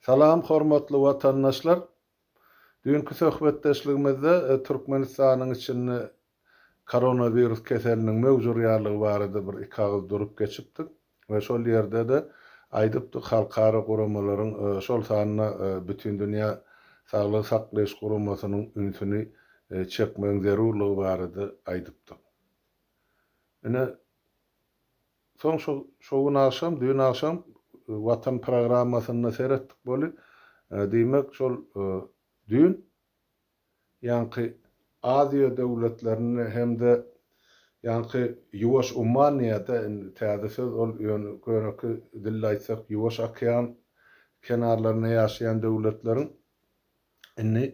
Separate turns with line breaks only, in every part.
Salam hormatly watandaşlar. Dünkü söhbetdeşligimizde e, Türkmenistanyň içinde koronavirus keseliniň mewjudyalygy barada bir ikagyz durup geçipdik we şol ýerde de aýdypdyk halkara guramalaryň e, şol sanyna e, bütün dünýä saglyk saklaýyş guramasynyň ünsüni e, çekmeň zerurlygy barada aýdypdyk. Ene soň şo şogun akşam, dün akşam Watan programasyny seretdik bolu. E, Diýmek şol e, dün ýanky Aziýa döwletlerini hem de ýanky ýuwaş ummaniyata täze söz ol ýöne göreki dille aýtsak ýuwaş okean kenarlaryna ýaşaýan döwletleriň inni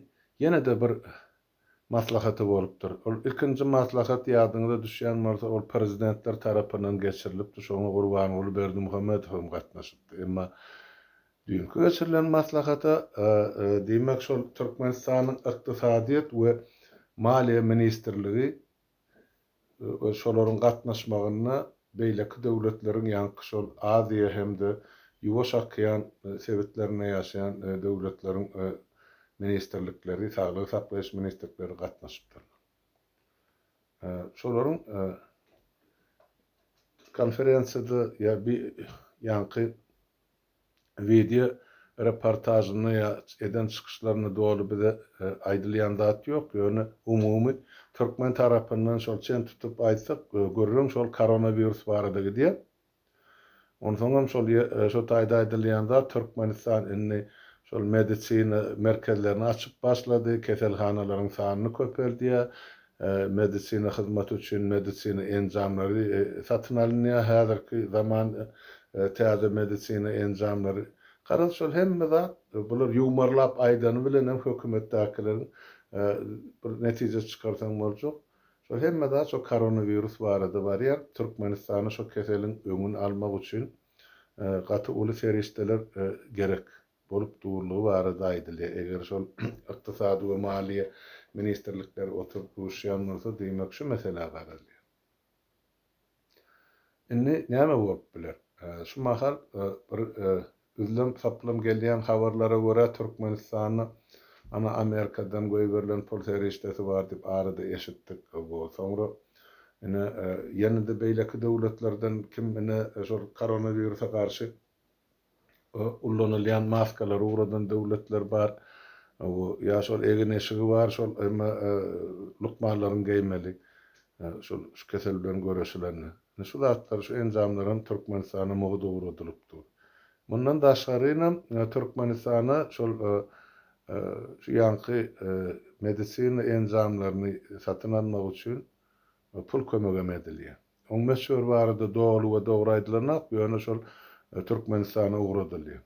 ýene de bir maslahaty bolupdyr. Ol ilkinji maslahat ýadyňyza düşýän bolsa ol prezidentler tarapyndan geçirilipdi. Şoňa gurban bolup Berdi Muhammedow gatnaşypdy. Emma dünkü geçirilen maslahata e, e, diýmek şol Türkmenistanyň ykdysadyýet we maliýe ministrligi e, şolaryň gatnaşmagyna beýleki döwletleriň ýanky şol Aziýa hemde ýuwaş okean e, sebitlerine ýaşaýan e, ministrlikleri, saglyk saklaýyş ministrlikleri gatnaşypdyr. E, şolaryň e, konferensiýada ýa bir ýanky video reportajyny ýa eden çykyşlaryny dolu bize e, aýdylýan zat ýok. Ýöne umumy türkmen tarapyndan şol çen tutup aýtsak, e, görürüm şol koronavirus barada diýe. Ondan soň şol e, şo taýda aýdylýan zat Türkmenistan inni şol medisina merkezlerini açıp başladı, keselhanalaryň sanyny köpeldiýär. E, medisina hyzmat üçin medisina enzamlary e, satyn alynýar. Zaman e, täze medisina enzamlary Karal şol hemme da bular yumarlap aýdany bilen hem hökümetdäkilerin e, bir netije çykartan boljak. Şol hemme da şo koronavirus barada barýar. Türkmenistany şo keselin öňün almak üçin e, gaty uly ferişdeler e, gerek durlugy barada aýdylýar. Eger şol ykdysady we maliýe ministrlikleri oturup duruşýan bolsa diýmek şu mesele garalýar. Inni näme bolup biler? Şu mahal bir Üzlem saplım gelýän habarlara görä Türkmenistany ana Amerikadan göýberilen polis erişdesi bar diýip arada eşitdik. Bu soňra ene ýene de beýleki döwletlerden kim ene şol koronawirusa garşy ullanylýan maskalar uradan döwletler bar. O ýa şol egin eşigi bar, şol emma lukmanlaryň geýmeli. Şol şu kesel bilen göreşilerini. Şu zatlar şu enzamlaryň Türkmenistana mowdu uradylypdy. Bundan daşgaryna Türkmenistana şol şu ýanky medisina enzamlaryny satyn almak üçin pul kömegem edilýär. Oň meşhur barada dogry we dogry aýdylanak ýöne şol Türkmenistana ugradylýar.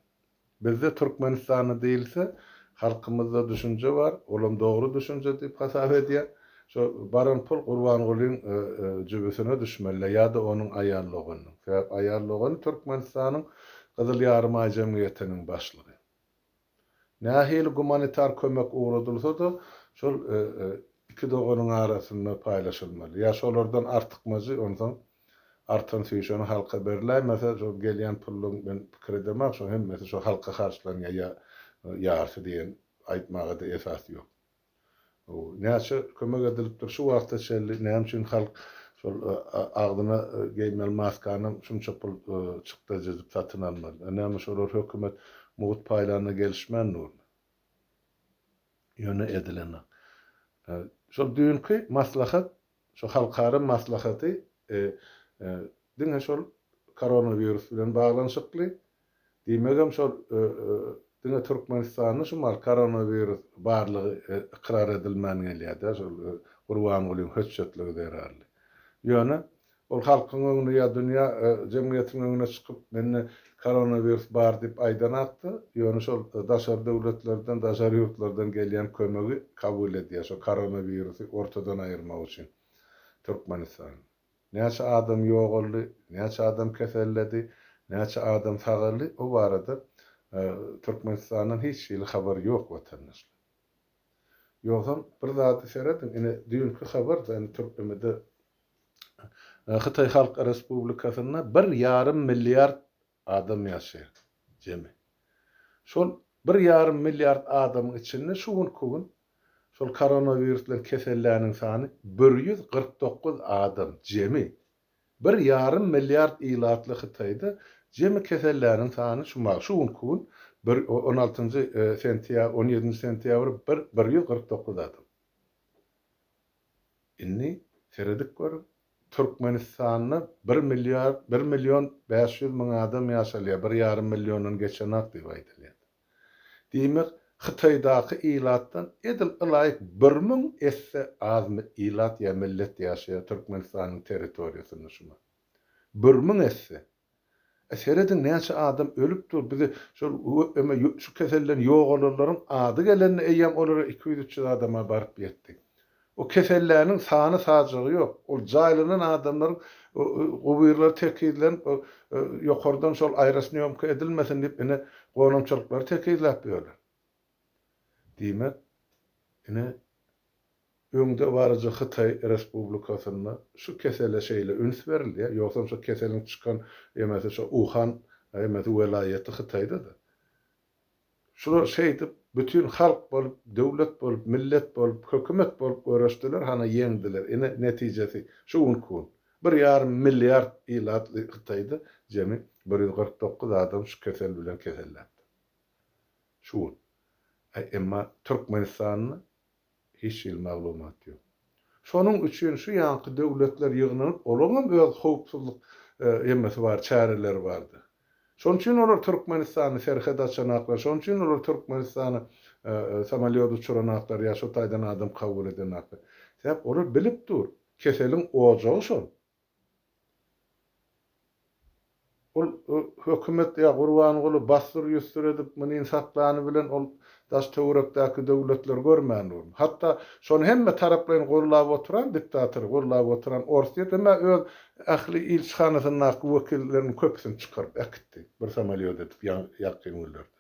Bizde Türkmenistana diýilse, halkymyzda düşünje bar, olam dogry düşünje diýip hasap edýär. Şo baran pul Gurban Gulyň jübesine düşmeli ýa-da onuň aýallygyny. Sebäp aýallygyny Türkmenistanyň Gyzyl Ýarma Jemgyýetiniň başlygy. Nähili gumanitar kömek uğradylsa da şol e, e, iki doganyň arasynda paýlaşylmaly. Ýa şolardan artykmazy ondan artan süýşeni halka berilýär. Mesela şol gelýän pulyň ben pikir edemek şo hem mesela şo halka harçlanýar ýa ýarsy diýen aýtmaga da esas ýok. O näçe kömek edilipdir şu wagtda şelli näme üçin halk şol agdyna geýmel maskany şunça pul çykda jezip satyn almaly. Näme şolar hökümet muhut paýlaryna gelişmän nur. Ýöne edilen. Şol dünkü maslahat, şo halkara maslahaty e, e, diňe şol koronavirus bilen baglanyşykly. Diýmegem şol e, diňe Türkmenistanyň şu mar koronavirus barlygy ikrar edilmän gelýär. Şol Gurban bolyň höççetligi derarly. ýöne ol halkyň öňüne ýa dünýä e, jemgyýetiniň öňüne çykyp menne koronavirus bar diýip aýdan atdy. Ýöne şol daşar döwletlerden, daşar ýurtlardan gelýän kömegi kabul edýär şo koronavirusy ortadan aýyrmak üçin Türkmenistan. Näçe adam ýogaldy, näçe adam keselledi, näçe adam sagaldy, o barada e, Türkmenistanyň hiç şeýle habar ýok watandaşlar. Ýogam bir zat seredim, ine dünkü habar da Türkmenide Xitay Halk Respublikasyna bir yarım milyar adam ýaşaýar. Jemi. Şol bir yarım milyard adamın içinde şuun kugun şol koronavirus bilen keselläniň sany 149 adam jemi. Bir yarım milyard ilatly Hytaýda jemi keselläniň sany şuun kugun bir 16-njy sentýabr 17-nji sentýabr bir 149 adam. Inni seredik görüp Türkmenistanyny 1 milyar 1 milyon 500 min adam ýaşalýar. 1 yarım milyonun geçen ak diýip aýdylýar. Hytaýdaky ilatdan edil ylaýyk 1 min esse az ilat ýa millet ýaşaýar Türkmenistanyň territoriýasynda şuna. 1 min esse. Eseredin näçe adam ölüpdir. Bizi şol şu keselden ýok olanlaryň ady gelen eýem olara 200-300 adama baryp ýetdi. O keselläniň sany sajagy ýok. O jaýlanan adamlar gowyrlar tekidlen ýokardan şol aerosniyomka edilmesin diýip ine gonamçylyklar tekidläp ýörler. Diýmek ine öňde barajy Hytaý Respublikasyna şu kesele şeýle üns berildi. Ýoksa şu keseliň çykan emesi şu Wuhan emesi welaýaty Hytaýda da. Şular şeýdip bütün halk bolup, döwlet bolup, millet bolup, hökümet bolup görüşdiler, hana ýeňdiler. Ine netijesi şu unkun. Bir yarım milyard ilat Hytaýda jemi 149 adam şu kesel bilen keselläpdi. Şu. Ay emma Türkmenistanyny hiç il maglumat ýok. Şonuň üçin şu ýanky döwletler ýygnanyp, olaňam öz howpsuzlyk emmesi bar, çäreler bardy. Şoň üçin olar Türkmenistany serhed açanaklar, şoň üçin olar Türkmenistany samalyot uçuranaklar ýa şu taýdan adam kabul edenaklar. Sebäp olar bilip dur, keseliň ojagy şol. Ol hökümet ýa gurban goly bastyr ýüzsür edip, muny saklany bilen ol daş töwrekdäki döwletler görmän ol. Hatda şonu hemme taraplaryň gorlap oturan diktator, gorlap oturan Orsiýet emma öz ähli ilçhanasynyň wekillerini köpsini çykaryp ekdi. Bir samalyot edip ýakyn öldürdi.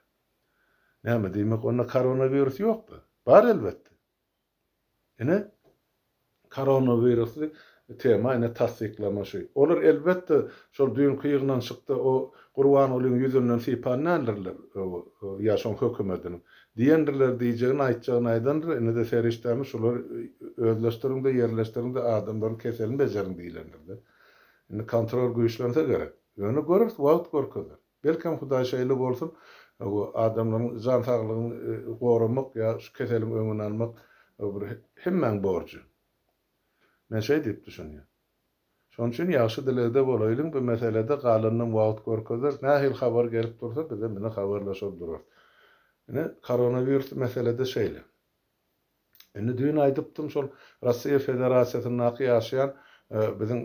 Näme diýmek, onda koronavirus ýokdu. Bar elbetde. Ine koronavirusy tema ine tasdiklama şey. Olur elbette şol düýün kıyığından çykdy o Qurban olyň ýüzünden sipan nälerler ýa-şon hökümetiniň. Diýendirler diýjegini aýtjagyny aýdandyr. Ine de serişdämi şolar özleşdirinde ýerleşdirinde adamlaryň keselini bejerin diýilendir. Ine kontrol güýçlense gerek. Ýöne görüp wagt gorkazar. Belkem Hudaý şeýle bolsun, o adamlaryň jan saglygyny goramak ýa şu keselin öňüni almak bir hemmeň borçy. Men şey diýip düşünýär. Şoň üçin ýaşy dilede bu meselede galanyň wagt gorkazar. Nähil habar gelip dursa bize mene habarlaşyp durar. Ine koronavirus meselede şeýle. Ine düýün aýdypdym şol Russiýa Federasiýasynyň aky ýaşaýan biziň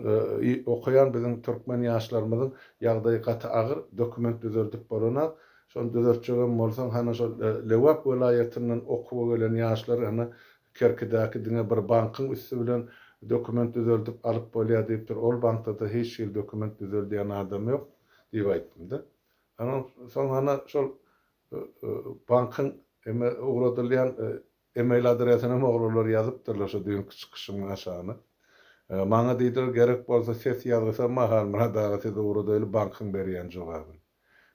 okuyan biziň türkmen ýaşlarymyzyň ýagdaýy gaty agyr dokument düzeltip boranak. Şol düzeltjegem bolsaň hana şol Lewap welaýatynyň okuw gelen ýaşlar hana Kerkidäki diňe bir bankyň üstü bilen dokument düzeltip alyp bolýar diýipdir. Ol bankda da hiç ýyl dokument düzeltýän adam ýok diýip aýtdym da. Ana hana şol bankyň eme ugradylýan email adresine mogullar ýazypdyrlar şu düýün çykyşyň aşagyna. Maňa diýdir gerek bolsa ses ýazgysa mahal muradaga siz ugradýly bankyň berýän jogaby.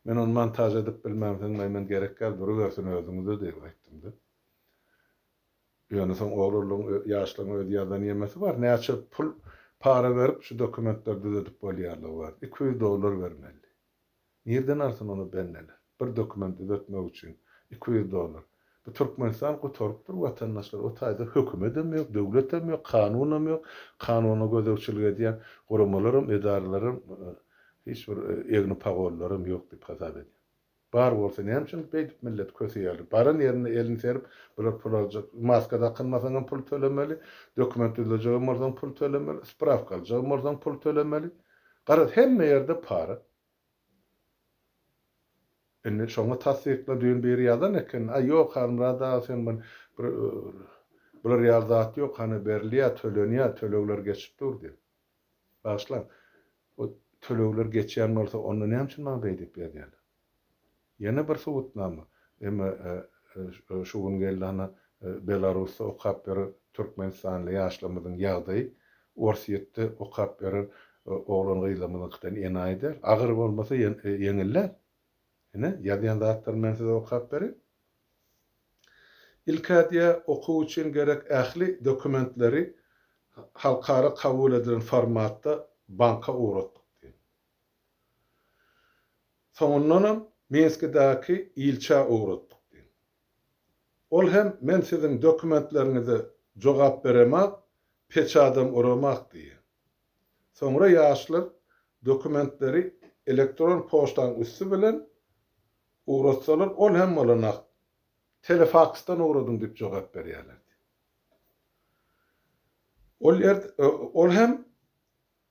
Men onu montaj edip bilmem men gerek gel dur görsün özüňizde diýip aýtdym da. Ýöne soň ogurluň ýaşlygyň öz ýazan ýemesi bar. Näçe pul para berip şu dokumentler düzeltip bolýarlygy bar. 200 dollar bermeli. Nerden arsyn onu benneler? Bir dokument düzeltmek üçin 200 dollar. Bu Türkmenistan gotorupdyr watandaşlar. O taýda hökümetem ýok, döwletem ýok, kanunam ýok. Kanuny gözegçilik edýän guramalarym, edarlarym hiç bir egni pagollalarym ýok diýip hasap edýär. Bar bolsa näme üçin beýdip millet kösýärler. Baran ýerine elini serip, bular pul alacak. Maskada kynmasaňam pul tölemeli, dokument düzlejegem bolsaň pul tölemeli, spravka alacak bolsaň pul tölemeli. Gara hemme ýerde para. Enne şoňa tasdikla düýün bir ýazan eken, ay ýok hanrada sen men bular ýazat ýok, hany berliýär, tölenýär, tölegler geçip durdy. Başlan. O tölegler geçýän bolsa, onu näme üçin maňa beýdip berýärler? Yine bir suwutnama. Emma şu gün geldi ana Belarusda okap bir Türkmenistanly ýaşlamyň ýagdaýy Orsiýetde okap berer oğlan gıýlamynyňdan enaýdyr. Agyr bolmasa ýeňiller. Ene ýadýan zatlar men size okap berip ilkädiýe okuw üçin gerek ähli dokumentleri halkara kabul edilen formatda banka uğratdyk diýen. Minskdäki ilçe uğratdyk diýen. Ol hem men sizin dokumentlerinizi jogap beremek, peçadam uramak diýen. Soňra ýaşlar dokumentleri elektron poçtan üstü bilen uğratsalar ol hem olanak telefakstan uğradım diýip jogap berýärler. Ol yer ol hem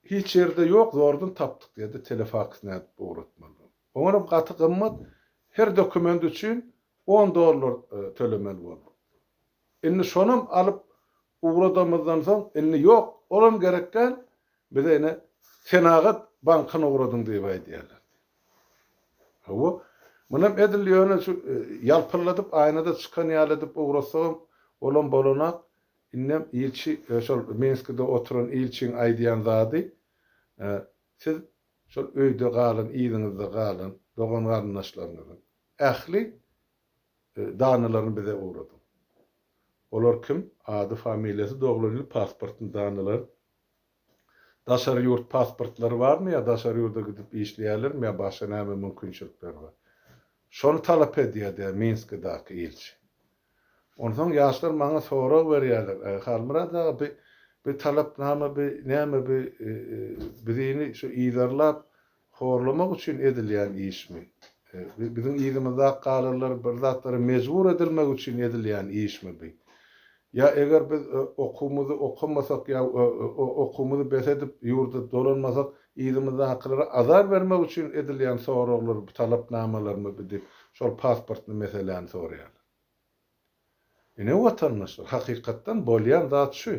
hiç yerde yok zordan taptık dedi telefaks näp uğratmaly. Oňa gaty gymmat her dokument üçin 10 dollar e, tölemeli boldy. Inni şonum alıp uğradamızdan soň inni yok olam gerekken bize ene senagat bankana uğradın diýip aýdýarlar. Hawa Munam edilýär şu e, ýalpyrladyp aýnada çykan ýalydyp uğrasam olam bolanak innem ilçi e, şol Minskde oturan ilçiň aýdýan zady e, siz Şol öýde galyn, ýygyňyzda galyn, dogan garyndaşlaryňyz. Ähli e, danalaryny bize uğradı. Olar kim? Adı familiyası doğruluklu pasportun danılar. Daşar yurt pasportları var mı ya? Daşar yurda gidip işleyelim mi ya? Başka ne mümkünçülükler var? Şonu talep ediyor diye Minsk'daki ilçi. Ondan yaşlar bana soru veriyorlar. E, Halmıra da bir bir talap näme bir näme bir e, e, birini şu ýydarlap horlamak üçin edilýän işmi? Bizim ýygymyzda galarlar bir zatlary mejbur edilmek üçin edilýän işmi bu? Ya eger biz okumuzu okumasak ya okumuzu besedip yurda dolanmasak ýygymyzda haklara azar vermek üçin edilýän soraklar, talap namalarmy bidip şol pasportny meseleni soraýar. Ine watandaşlar hakykatdan bolýan zat şu.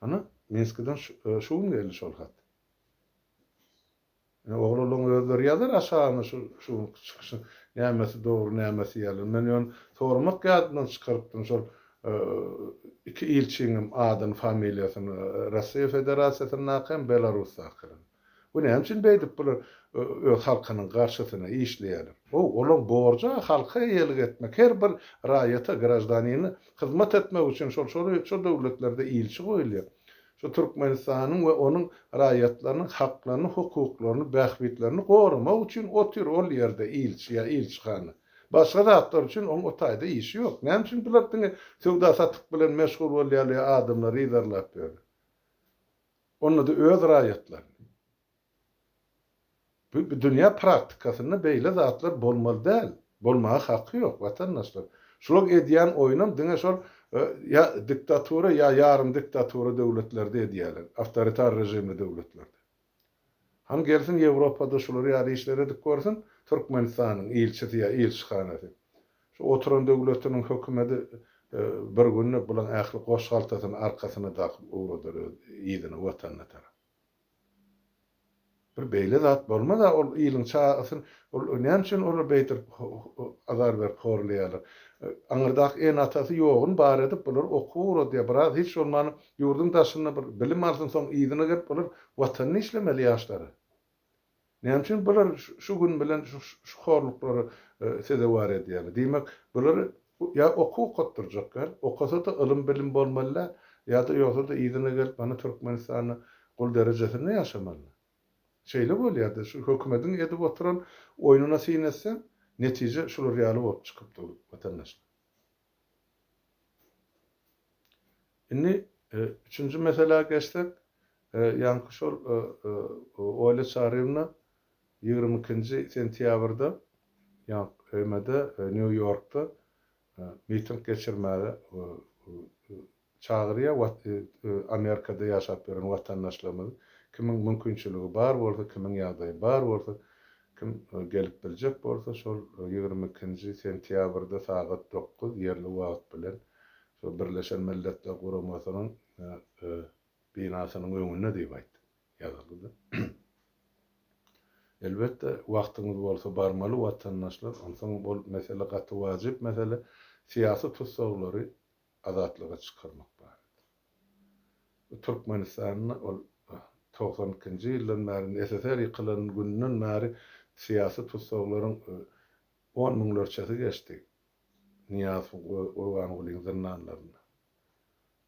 Ana Minskden şu gün geldi şol hat. Ine oğluluň özleri ýazar aşağı şu şu çykyşy nämesi dogry nämesi ýaly. Men ýon sormak ýadyndan çykarypdym şol iki ilçiňim adyn familiýasyny Russiýa Federasiýasyna nakam Belarus akyryn. Bu näme üçin beýdip bular öz halkynyň garşysyna işleýärler. O olaň borja halka ýelik etmek, her bir raýata grajdanyny hyzmat etmek üçin şol şol şol döwletlerde ilçi goýulýar. Şu Türkmenistanyň we onuň raýatlarynyň haklaryny, hukuklaryny, bähbitlerini gorumak üçin otur ol ýerde ilçi ýa ilçihana. Başga zatlar üçin oň otaýda işi ýok. Näme üçin bular diňe sowda satyk bilen meşgul bolýarlar adamlar ýerlerläp berýär. Onda da öz raýatlar. Bu, dünya praktikasyny beýle zatlar bolmaly däl. Bolmagy haky ýok watandaşlar. Şolak edýän oýunam diňe şol e, ya diktatura ya yarım diktatura döwletlerde edýärler. Awtoritar rejimli döwletlerde. Han gelsin Ýewropada şolary ýa işlere dik görsin. Türkmenistanyň ilçisi ýa ilçihanasy. Şu oturan döwletiniň hökümeti e, bir günne bulan ähli goşgaltasyny arkasyna takyp uğradyr ýygyny watanyna tarap. Bir beýle zat bolma da ol ýylyň çaýasyn ol näme üçin ol beýtir azar ber horlaýarlar. Aňyrdak en atasy ýogyn bar edip bular okur diýe biraz hiç olmany ýurdun daşyna bir bilim alsyn soň ýygyny gelip bular watanyny işlemeli ýaşlary. Näme üçin bular şu gün bilen şu, şu horluklary e, sede war edýär. Diýmek bular ya oku gotdurjaklar, okasa da ilim bilim bolmaly ya da ýoksa da ýygyny gelip bana Türkmenistanyň gol derejesinde ýaşamaly. Şeýle bolýardy, şu hökümetiň edip oturan oýnuna sinetse, netije şol reali bolup çykypdy watandaşlar. Inni e, üçüncü mesele geçsek, e, yankı şol e, e, oýla çarymna 22-nji sentýabrda ýa ömede e, New York'ta e, miting geçirmäli e, e, wat e, Amerikada ýaşap beren watandaşlarymyz kimin mümkinçiligi bar bolsa, kimin ýagdaýy bar bolsa, kim gelip biljek bolsa, şol 22-nji sentýabrda sagat 9 ýerli wagt bilen şol Birleşen Milletler Guramasynyň binasynyň öňünde diýip aýtdy. Ýazyldy. Elbette wagtyňyz bolsa barmaly watandaşlar, onsoň bol mesele gaty wajyp mesele siyasi tutsaglary azatlyga çykarmak bar. Türkmenistanyň ol 92-nji ýyldan bäri SSR ýykylan günden bäri siyasi tutsaklaryň 10 e, müňlerçesi geçdi. niyaz owan gulyň zırnanlaryna.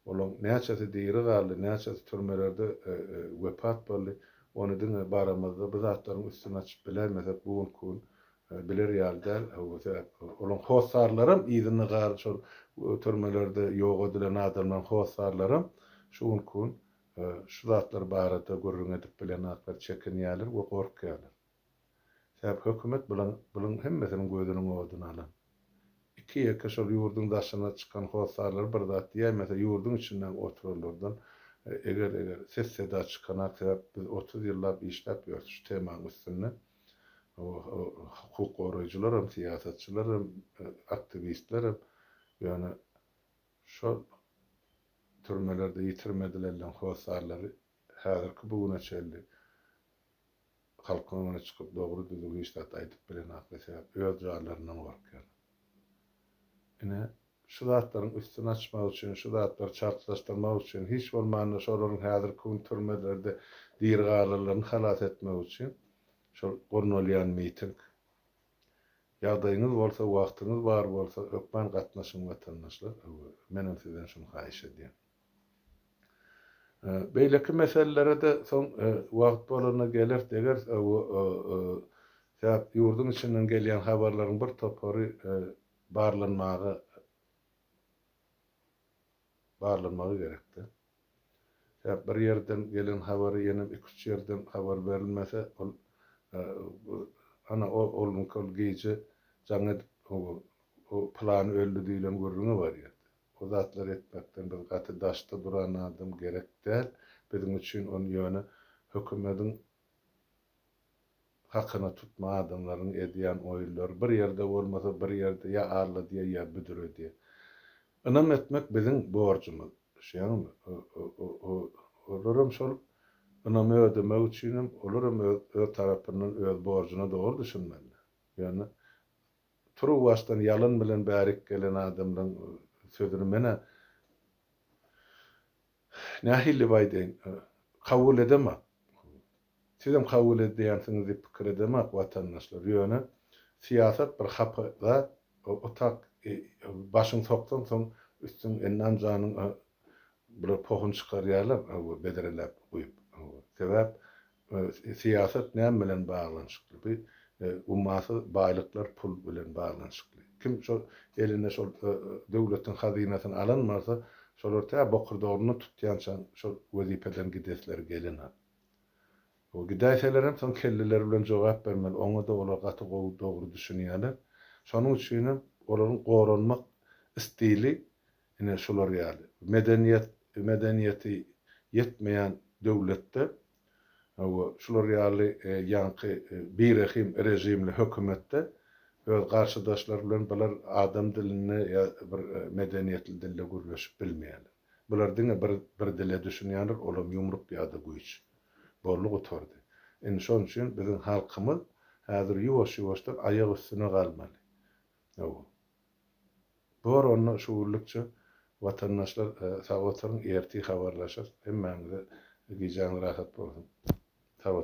Olan näçesi diýri galdy, näçesi türmelerde e, e, wepat boldy. Onu diňe baramazda bu zatlaryň üstüne açyp bilermezek bu kun e, biler ýaldan olan hosarlarym ýygyny gar şol türmelerde ýok edilen adamlaryň hosarlarym şu kun şu zatlar barada gurrun edip bilen akbar çekinýärler we gorkýarlar. Sebäp hökümet bilen bilen hemmesiniň gözüniň owadyny alan. iki ýeke şol ýurdun daşyna çykan hosarlar bir zat diýmese ýurdun içinden otururlardan eger eger ses seda çykana sebäp biz 30 ýyllap işläp ýörüş temaň üstünde hukuk goraýjylar hem siýasatçylar hem aktivistler hem ýöne şol türmelerde ýitirmedilen hosarlary häzirki bugüne çeldi halkyň öňüne çykyp dogry düzgün işlet aýdyp bilen akla öz jarlarynyň gorkýar. Ine şu zatlaryň üstüne açmak üçin, şu zatlar çarplaşdyrmak üçin, hiç bolmanda şolaryň häzir kun türmelerde diýir galaryny halat etmek üçin şol gornolýan miting. Ýagdaýyňyz bolsa, wagtyňyz bar bolsa, ökmen gatnaşyň watandaşlar, menem sizden şunu haýyş edýän. Beýleki meselelere de son wagt bolana gelir deger, Säp ýurdun içinden gelýän habarlaryň bir topary barlanmagy barlanmagy gerekdi. Säp bir ýerden gelen habary ýene iki üç ýerden habar berilmese ol ana o ol mümkin gece jaňa o plan öldü diýilen görüňi bar ýa. O zatlar etmekden bir gaty daşda duran adam gerek däl. Bizim üçin on ýöne hökümetiň hakyna tutma adamlaryň edýän oýullar bir ýerde bolmasa bir ýerde ýa arla diýe ýa büdür diýe. Inam etmek biziň borjumyz. Şeňmi? Olaram şol inam ödemek üçin olaram öz tarapyndan öz borjuna dogry düşünmeli. Ýani turu wastan ýalyn bilen bärik gelen adamdan sözüni mene nähili baýdyn kabul edemem. Sizem kabul edýänsiňiz diýip pikir edemek watandaşlar ýöne siýasat bir hapda otak e, başyň sokdan soň üstün enden janyň e, bir pohun çykarýarlar bederelep goýup. Sebäp e, siýasat näme bilen baglanşykly? Bir ummasy baýlyklar pul bilen baglanşykly. Kim eline şol döwletiň hazynasyny alanmasa, şolar ta bokurdorunu tutýança şol wezipeden gidesler gelenler. O gidäselerim son kelliler bilen jogap bermeli. Oňa da olar gowy dogry düşünýärler. Şonuň üçin olaryň goranmak istili ine şolar ýaly. Medeniýet medeniýeti yetmeýän döwletde o şolar ýaly ýanky bir rejimli hökümetde öz garşydaşlar bilen bular adam dilini bir medeniýetli dilde gürleşip bilmeýärler. Bular diňe bir bir dile düşünýärler, olam ýumrup ýa-da güýç. borluk oturdu. En şon üçin bizim halkymyz häzir ýuwaş ýuwaşdan aýak üstüne galmaly. Bor onu şuurlukça vatandaşlar sağ erti haberlaşır. Hemmäňize gijan rahat bolsun. Sağ.